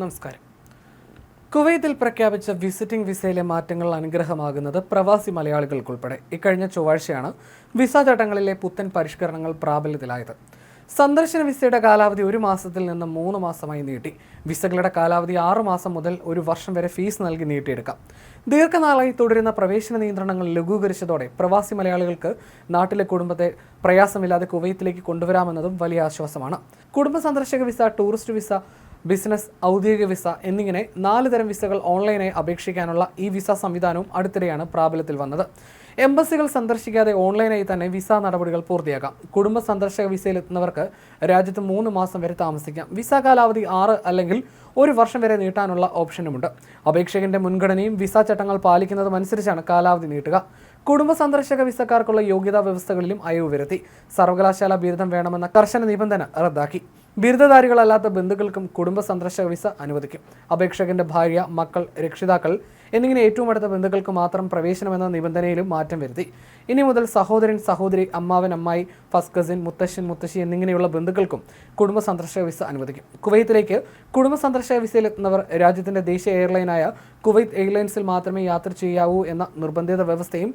നമസ്കാരം. കുവൈത്തിൽ പ്രഖ്യാപിച്ച വിസിറ്റിംഗ് വിസയിലെ മാറ്റങ്ങൾ അനുഗ്രഹമാകുന്നത് പ്രവാസി മലയാളികൾക്കുൾപ്പെടെ. ഇക്കഴിഞ്ഞ ചൊവ്വാഴ്ചയാണ് വിസ ചട്ടങ്ങളിലെ പുത്തൻ പരിഷ്കരണങ്ങൾ പ്രാബല്യത്തിലായത്. സന്ദർശന വിസയുടെ കാലാവധി ഒരു മാസത്തിൽ നിന്ന് മൂന്ന് മാസമായി നീട്ടി. വിസകളുടെ കാലാവധി ആറു മാസം മുതൽ ഒരു വർഷം വരെ ഫീസ് നൽകി നീട്ടിയെടുക്കാം. ദീർഘനാളായി തുടരുന്ന പ്രവേശന നിയന്ത്രണങ്ങൾ ലഘൂകരിച്ചതോടെ പ്രവാസി മലയാളികൾക്ക് നാട്ടിലെ കുടുംബത്തെ പ്രയാസമില്ലാതെ കുവൈത്തിലേക്ക് കൊണ്ടുവരാമെന്നതും വലിയ ആശ്വാസമാണ്. കുടുംബ സന്ദർശക വിസ ടൂറിസ്റ്റ് വിസ ബിസിനസ് ഔദ്യോഗിക വിസ എന്നിങ്ങനെ നാല് തരം വിസകൾ ഓൺലൈനായി അപേക്ഷിക്കാനുള്ള ഈ വിസ സംവിധാനവും അടുത്തിടെയാണ് പ്രാബല്യത്തിൽ വന്നത്. എംബസികൾ സന്ദർശിക്കാതെ ഓൺലൈനായി തന്നെ വിസ നടപടികൾ പൂർത്തിയാക്കാം. കുടുംബ സന്ദർശക വിസയിലെത്തുന്നവർക്ക് രാജ്യത്ത് മൂന്ന് മാസം വരെ താമസിക്കാം. വിസ കാലാവധി ആറ് അല്ലെങ്കിൽ ഒരു വർഷം വരെ നീട്ടാനുള്ള ഓപ്ഷനുമുണ്ട്. അപേക്ഷകന്റെ മുൻഗണനയും വിസ ചട്ടങ്ങൾ പാലിക്കുന്നതുമനുസരിച്ചാണ് കാലാവധി നീട്ടുക. കുടുംബ സന്ദർശക വിസക്കാർക്കുള്ള യോഗ്യതാ വ്യവസ്ഥകളിലും അയവ് വരുത്തി. സർവകലാശാല ബിരുദം വേണമെന്ന കർശന നിബന്ധന റദ്ദാക്കി. ബിരുദധാരികളല്ലാത്ത ബന്ധുക്കൾക്കും കുടുംബ സന്ദർശക വിസ അനുവദിക്കും. അപേക്ഷകന്റെ ഭാര്യ മക്കൾ രക്ഷിതാക്കൾ എന്നിങ്ങനെ ഏറ്റവും അടുത്ത ബന്ധുക്കൾക്ക് മാത്രം പ്രവേശനമെന്ന നിബന്ധനയിലും മാറ്റം വരുത്തി. ഇനി മുതൽ സഹോദരൻ സഹോദരി അമ്മാവൻ അമ്മായി ഫസ്റ്റ് കസിൻ മുത്തശ്ശൻ മുത്തശ്ശി എന്നിങ്ങനെയുള്ള ബന്ധുക്കൾക്കും കുടുംബ സന്ദർശക വിസ അനുവദിക്കും. കുവൈത്തിലേക്ക് കുടുംബ സന്ദർശക വിസയിലെത്തുന്നവർ രാജ്യത്തിന്റെ ദേശീയ എയർലൈനായ കുവൈത്ത് എയർലൈൻസിൽ മാത്രമേ യാത്ര ചെയ്യാവൂ എന്ന നിർബന്ധിത വ്യവസ്ഥയും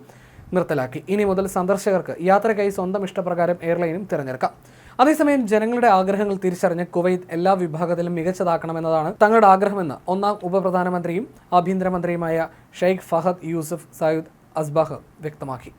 നിർത്തലാക്കി. ഇനി മുതൽ സന്ദർശകർക്ക് യാത്രയ്ക്കായി സ്വന്തം ഇഷ്ടപ്രകാരം എയർലൈനും തിരഞ്ഞെടുക്കാം. അതേസമയം ജനങ്ങളുടെ ആഗ്രഹങ്ങൾ തിരിച്ചറിഞ്ഞ് കുവൈത്ത് എല്ലാ വിഭാഗത്തിലും മികച്ചതാക്കണമെന്നതാണ് തങ്ങളുടെ ആഗ്രഹമെന്ന് ഒന്നാം ഉപപ്രധാനമന്ത്രിയും ആഭ്യന്തരമന്ത്രിയുമായ ഷെയ്ഖ് ഫഹദ് യൂസഫ് സയ്യിദ് അസ്ബാഹ് വ്യക്തമാക്കി.